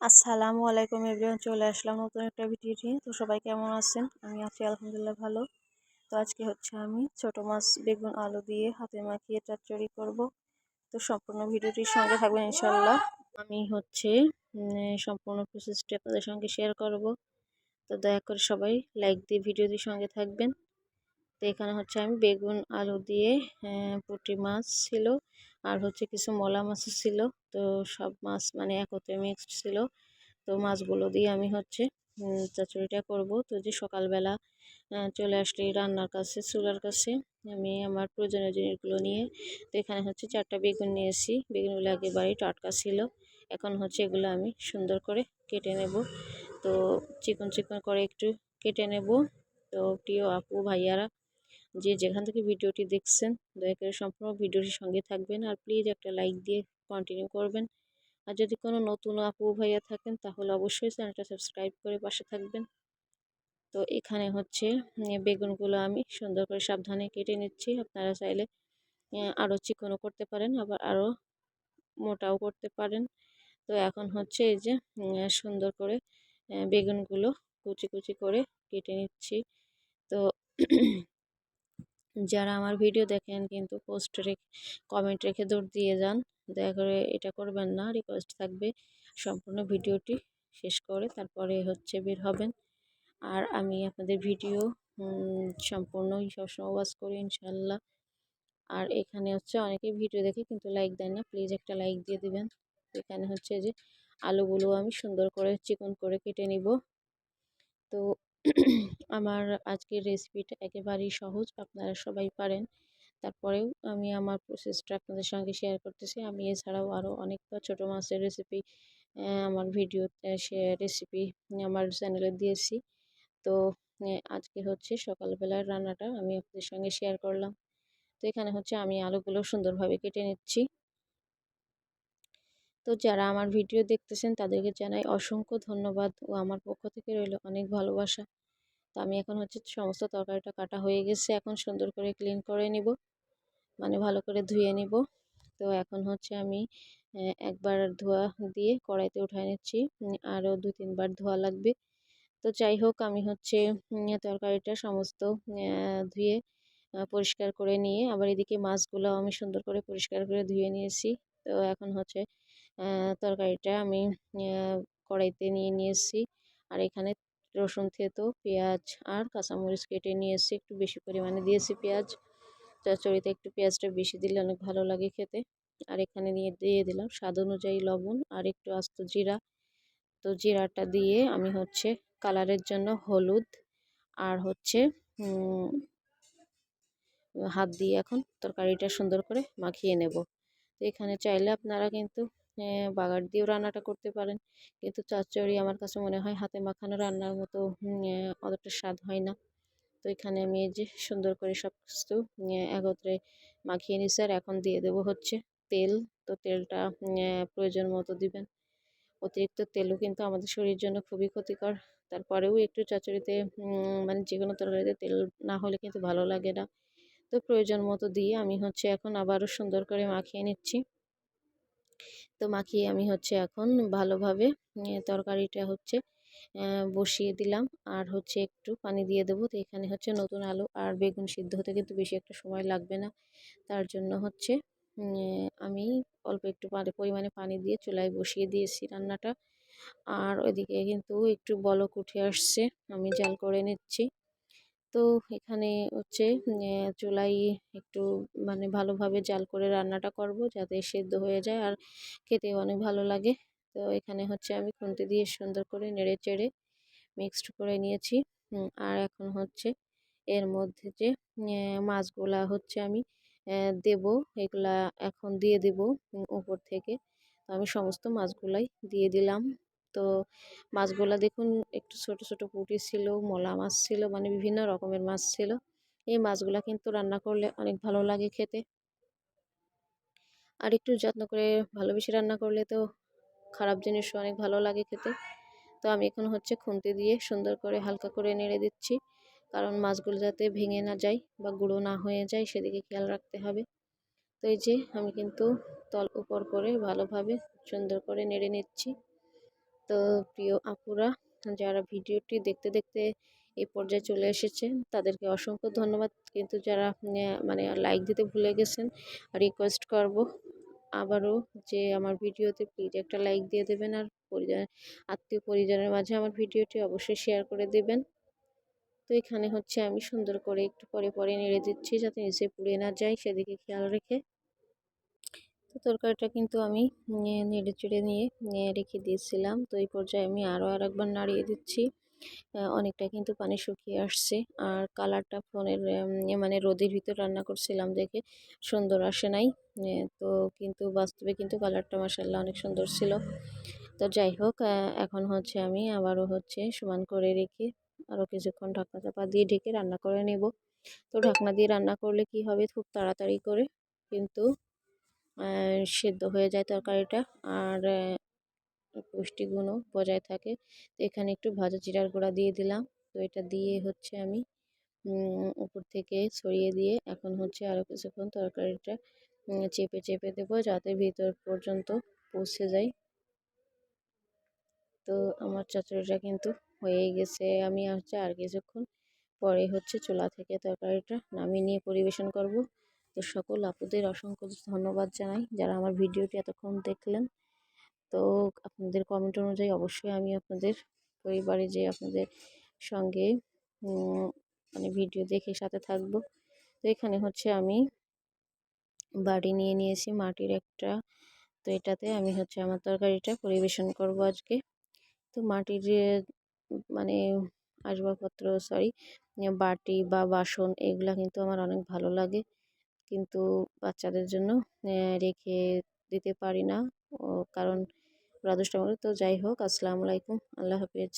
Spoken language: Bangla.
আসসালামু আলাইকুম এভরিওয়ান, চলে আসলাম নতুন একটা ভিডিও নিয়ে। তো সবাই কেমন আছেন? আমি আছি আলহামদুলিল্লাহ ভালো। তো আজকে হচ্ছে আমি ছোট মাছ বেগুন আলু দিয়ে হাতে মাখিয়ে চচ্চড়ি করব। তো সম্পূর্ণ ভিডিওটির সঙ্গে থাকবেন ইনশাল্লাহ আমি হচ্ছে সম্পূর্ণ প্রসেসটি আপনাদের সঙ্গে শেয়ার করব। তো দয়া করে সবাই লাইক দিয়ে ভিডিওটির সঙ্গে থাকবেন। তো এখানে হচ্ছে আমি বেগুন আলু দিয়ে পুঁটি মাছ ছিল। আর হচ্ছে কিছু মলা মাছও ছিল। তো সব মাছ মানে একত্রে মিক্সড ছিল। তো মাছগুলো দিয়ে আমি হচ্ছে চচ্চড়িটা করব। তো যে সকালবেলা চলে আসলে রান্নার কাছে, চুলার কাছে, আমি আমার প্রয়োজনীয় জিনিসগুলো নিয়ে, তো এখানে হচ্ছে চারটা বেগুন নিয়েছি। বেগুনগুলো একেবারেই টাটকা ছিল। এখন হচ্ছে এগুলো আমি সুন্দর করে কেটে নেব। তো চিকন চিকন করে একটু কেটে নেব। তো প্রিয় আপু, ভাইয়ারা যে যেখান থেকে ভিডিওটি দেখছেন, দয়া করে সম্পূর্ণ ভিডিওটির সঙ্গে থাকবেন আর প্লিজ একটা লাইক দিয়ে কন্টিনিউ করবেন। আর যদি কোনো নতুন আপু ভাইয়া থাকেন, তাহলে অবশ্যই চ্যানেলটা সাবস্ক্রাইব করে পাশে থাকবেন। তো এখানে হচ্ছে বেগুনগুলো আমি সুন্দর করে সাবধানে কেটে নিচ্ছি। আপনারা চাইলে আরও চিকনও করতে পারেন, আবার আরও মোটাও করতে পারেন। তো এখন হচ্ছে এই যে সুন্দর করে বেগুনগুলো কুচি কুচি করে কেটে নিচ্ছি। তো যারা আমার ভিডিও দেখেন কিন্তু পোস্ট রেখে কমেন্ট রেখে দৌড় দিয়ে যান, দয়া করে এটা করবেন না রিকোয়েস্ট থাকবে, সম্পূর্ণ ভিডিওটি শেষ করে তারপরে হচ্ছে বের হবেন। আর আমি আপনাদের ভিডিও সম্পূর্ণই সবসময় ওয়াচ করি ইনশাল্লাহ আর এখানে হচ্ছে অনেকেই ভিডিও দেখে কিন্তু লাইক দেন না প্লিজ একটা লাইক দিয়ে দিবেন। এখানে হচ্ছে যে আলুগুলো আমি সুন্দর করে চিকন করে কেটে নিব। তো আমার আজকের রেসিপিটা একেবারেই সহজ, আপনারা সবাই পারেন। তারপরেও আমি আমার প্রসেসটা আপনাদের সঙ্গে শেয়ার করতেছি। আমি এছাড়াও আরও অনেকটা ছোটো মাছের রেসিপি আমার ভিডিওতে সে রেসিপি আমার চ্যানেলে দিয়েছি। তো আজকে হচ্ছে সকালবেলার রান্নাটা আমি আপনাদের সঙ্গে শেয়ার করলাম। তো, এখানে হচ্ছে আমি আলুগুলো সুন্দরভাবে কেটে নিচ্ছি। তো, যারা আমার ভিডিও দেখতেছেন তাদেরকে জানাই অসংখ্য ধন্যবাদ ও আমার পক্ষ থেকে রইল অনেক ভালোবাসা। আমি এখন হচ্ছে সমস্ত তরকারিটা কাটা হয়ে গেছে। এখন সুন্দর করে ক্লিন করে নিব। মানে ভালো করে ধুয়ে নিব। তো এখন হচ্ছে আমি একবার ধোয়া দিয়ে কড়াইতে উঠায় নিচ্ছি। আরও দু তিনবার ধোয়া লাগবে। তো যাই হোক, আমি হচ্ছে তরকারিটা সমস্ত ধুয়ে পরিষ্কার করে নিয়ে আবার এদিকে মাছগুলো আমি সুন্দর করে পরিষ্কার করে ধুয়ে নিয়েছি। তো এখন হচ্ছে তরকারিটা আমি কড়াইতে নিয়ে নিয়েছি। আর এখানে রসুন, থেতো, পেঁয়াজ আর কাঁচামরিচ কেটে নিয়েছি। একটু বেশি পরিমাণে দিয়েছি পেঁয়াজ। চচড়িতে একটু পেঁয়াজটা বেশি দিলে অনেক ভালো লাগে খেতে। আর এখানে নিয়ে দিয়ে দিলাম স্বাদ অনুযায়ী লবণ আর একটু আস্ত জিরা। তো জিরাটা দিয়ে আমি হচ্ছে কালারের জন্য হলুদ আর হচ্ছে হাত দিয়ে এখন তরকারিটা সুন্দর করে মাখিয়ে নেব। তো এখানে চাইলে আপনারা কিন্তু বাগার দিয়েও রান্নাটা করতে পারেন। কিন্তু চচ্চড়ি আমার কাছে মনে হয় হাতে মাখানো রান্নার মতো অতটা স্বাদ হয় না। তো এখানে আমি যে সুন্দর করে সব কিছু একত্রে মাখিয়ে নিছি আর এখন দিয়ে দেবো হচ্ছে তেল। তো তেলটা প্রয়োজন মতো দিবেন। অতিরিক্ত তেলও কিন্তু আমাদের শরীরের জন্য খুবই ক্ষতিকর। তারপরেও একটু চচ্চড়িতে মানে যে কোনো তরকারিতে তেল না হলে কিন্তু ভালো লাগে না। তো প্রয়োজন মতো দিয়ে আমি হচ্ছে এখন আবারও সুন্দর করে মাখিয়ে নিচ্ছি। তো মাখিয়ে আমি হচ্ছে এখন ভালোভাবে তরকারিটা হচ্ছে বসিয়ে দিলাম। আর হচ্ছে একটু পানি দিয়ে দেবো। তো এখানে হচ্ছে নতুন আলু আর বেগুন সিদ্ধ হতে কিন্তু বেশি একটা সময় লাগবে না। তার জন্য হচ্ছে আমি অল্প একটু পরিমাণে পানি দিয়ে চুলায় বসিয়ে দিয়েছি রান্নাটা। আর ওইদিকে কিন্তু একটু বলক উঠে আসছে। আমি জাল করে নিচ্ছি। তো এখানে হচ্ছে চুলাই একটু মানে ভালোভাবে জাল করে রান্নাটা করব যাতে সেদ্ধ হয়ে যায় আর খেতে অনেক ভালো লাগে। তো এখানে হচ্ছে আমি খুন্তি দিয়ে সুন্দর করে নেড়ে চেড়ে মিক্সড করে নিয়েছি। আর এখন হচ্ছে এর মধ্যে যে মাছগুলা হচ্ছে আমি দেব, এগুলা এখন দিয়ে দেব উপর থেকে। আমি সমস্ত মাছগুলাই দিয়ে দিলাম। তো মাছগুলা দেখুন, একটু ছোট ছোট পুঁটি ছিল, মলা মাছ ছিল মানে বিভিন্ন রকমের মাছ ছিল। এই মাছগুলা কিন্তু রান্না করলে অনেক ভালো লাগে খেতে। আর একটু যত্ন করে ভালোবেসে রান্না করলে তো খারাপ জিনিসও অনেক ভালো লাগে খেতে। তো আমি এখন হচ্ছে খুন্তি দিয়ে সুন্দর করে হালকা করে নেড়ে দিচ্ছি, কারণ মাছগুলো যাতে ভেঙে না যায় বা গুঁড়ো না হয়ে যায় সেদিকে খেয়াল রাখতে হবে। তো এই যে আমি কিন্তু তল উপর করে ভালোভাবে সুন্দর করে নেড়ে নিচ্ছি। তো প্রিয় আপুরা, যারা ভিডিওটি দেখতে দেখতে এই পর্যায়ে চলে এসেছেন, তাদেরকে অসংখ্য ধন্যবাদ। কিন্তু যারা মানে লাইক দিতে ভুলে গেছেন রিকোয়েস্ট করব আবারও যে আমার ভিডিওতে প্লিজ একটা লাইক দিয়ে দেবেন আর পরিজন আত্মীয় পরিজনের মাঝে আমার ভিডিওটি অবশ্যই শেয়ার করে দেবেন। তো এখানে হচ্ছে আমি সুন্দর করে একটু পরে পরে নেড়ে দিচ্ছি যাতে নিচে পুড়ে না যায়, সেদিকে খেয়াল রেখে তো তরকারিটা কিন্তু আমি নেড়ে চেড়ে নিয়ে রেখে দিয়েছিলাম। তো এই পর্যায়ে আমি আরও আর একবার নাড়িয়ে দিচ্ছি। অনেকটা কিন্তু পানি শুকিয়ে আসছে। আর কালারটা ফোনের মানে রোদের ভিতর রান্না করছিলাম দেখে সুন্দর আসে নাই। তো কিন্তু বাস্তবে কিন্তু কালারটা মাসাল্লাহ অনেক সুন্দর ছিল। তো যাই হোক এখন হচ্ছে আমি আবারও হচ্ছে সমান করে রেখে আরও কিছুক্ষণ ঢাকনা চাপা দিয়ে ঢেকে রান্না করে নেব। তো ঢাকনা দিয়ে রান্না করলে কি হবে? খুব তাড়াতাড়ি করে কিন্তু সেদ্ধ হয়ে যায় তরকারিটা। আর পুষ্টিগুণও বজায় থাকে। তো এখানে একটু ভাজা জিরার গুঁড়া দিয়ে দিলাম। তো এটা দিয়ে হচ্ছে আমি উপর থেকে ছড়িয়ে দিয়ে এখন হচ্ছে আরও কিছুক্ষণ তরকারিটা চেপে চেপে দেবো যাতে ভিতর পর্যন্ত পৌঁছে যায়। তো আমার চচড়িটা কিন্তু হয়ে গেছে। আমি হচ্ছে আর কিছুক্ষণ পরে হচ্ছে চুলা থেকে তরকারিটা নামিয়ে নিয়ে পরিবেশন করব। তো সকল আপুদের অসংখ্য ধন্যবাদ জানাই যারা আমার ভিডিওটি এতক্ষণ দেখলেন। তো আপনাদের কমেন্ট অনুযায়ী অবশ্যই আমি আপনাদের পরিবারে যে আপনাদের সঙ্গে মানে ভিডিও দেখে সাথে থাকব। তো এখানে হচ্ছে আমি বাড়ি নিয়ে নিয়েছি মাটির একটা। তো এটাতে আমি হচ্ছে আমার তরকারিটা পরিবেশন করব আজকে। তো মাটির মানে আসবাবপত্র সরি বাটি বা বাসন এগুলা কিন্তু আমার অনেক ভালো লাগে। কিন্তু বাচ্চাদের জন্য রেখে দিতে পারি না। ও, কারণ ওরা দুষ্টামি তো যাই হোক, আসসালামু আলাইকুম, আল্লাহ হাফিজ।